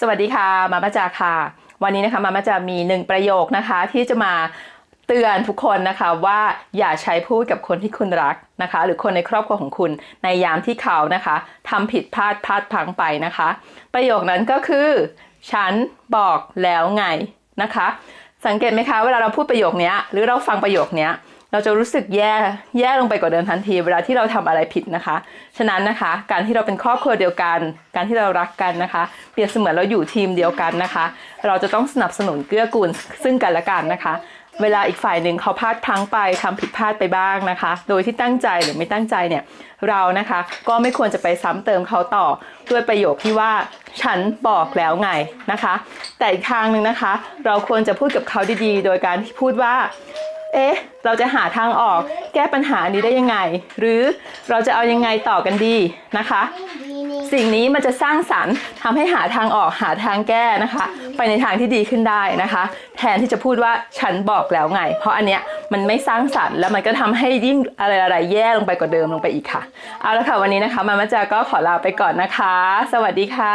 สวัสดีค่ะ มามาจาค่ะ วันนี้นะคะมามาจามีหนึ่งประโยคนะคะ ที่จะมาเตือนทุกคนนะคะว่าอย่าใช้พูดกับคนที่คุณรักนะคะ หรือคนในครอบครัวของคุณในยามที่เขานะคะทำผิดพลาดพลาดพังไปนะคะ ประโยคนั้นก็คือ ฉันบอกแล้วไงนะคะ สังเกตไหมคะเวลาเราพูดประโยคนี้หรือเราฟังประโยคนี้ เราจะรู้สึกแย่แย่ลงไปกว่าเดิมทันที เวลาที่เราทำอะไรผิดนะคะ ฉะนั้นนะคะ การที่เราเป็นครอบครัวเดียวกัน การที่เรารักกันนะคะ เปรียบเสมือนเราอยู่ทีมเดียวกันนะคะ เราจะต้องสนับสนุนเกื้อกูลซึ่งกันและกันนะคะ เวลาอีกฝ่ายหนึ่งเขาพลาดพลั้งไปทำผิดพลาดไปบ้างนะคะ โดยที่ตั้งใจหรือไม่ตั้งใจเนี่ยเรานะคะก็ไม่ควรจะไปซ้ำเติมเขาต่อด้วยประโยคที่ว่าฉันบอกแล้วไงนะคะ แต่อีกทางหนึ่งนะคะ เราควรจะพูดกับเขาดีๆ โดยการที่พูดว่า เอ๊ะ เราจะหาทางออกแก้ปัญหานี้ได้ยังไง หรือเราจะเอายังไงต่อกันดีนะคะ สิ่งนี้มันจะสร้างสรรค์ทำให้หาทางออกหาทางแก้นะคะ ไปในทางที่ดีขึ้นได้นะคะ แทนที่จะพูดว่าฉันบอกแล้วไง เพราะอันเนี้ยมันไม่สร้างสรรค์แล้วมันก็ทำให้ยิ่งอะไรๆแย่ลงไปกว่าเดิมลงไปอีกค่ะ เอาละค่ะวันนี้นะคะ มามาจาก็ขอลาไปก่อนนะคะ สวัสดีค่ะ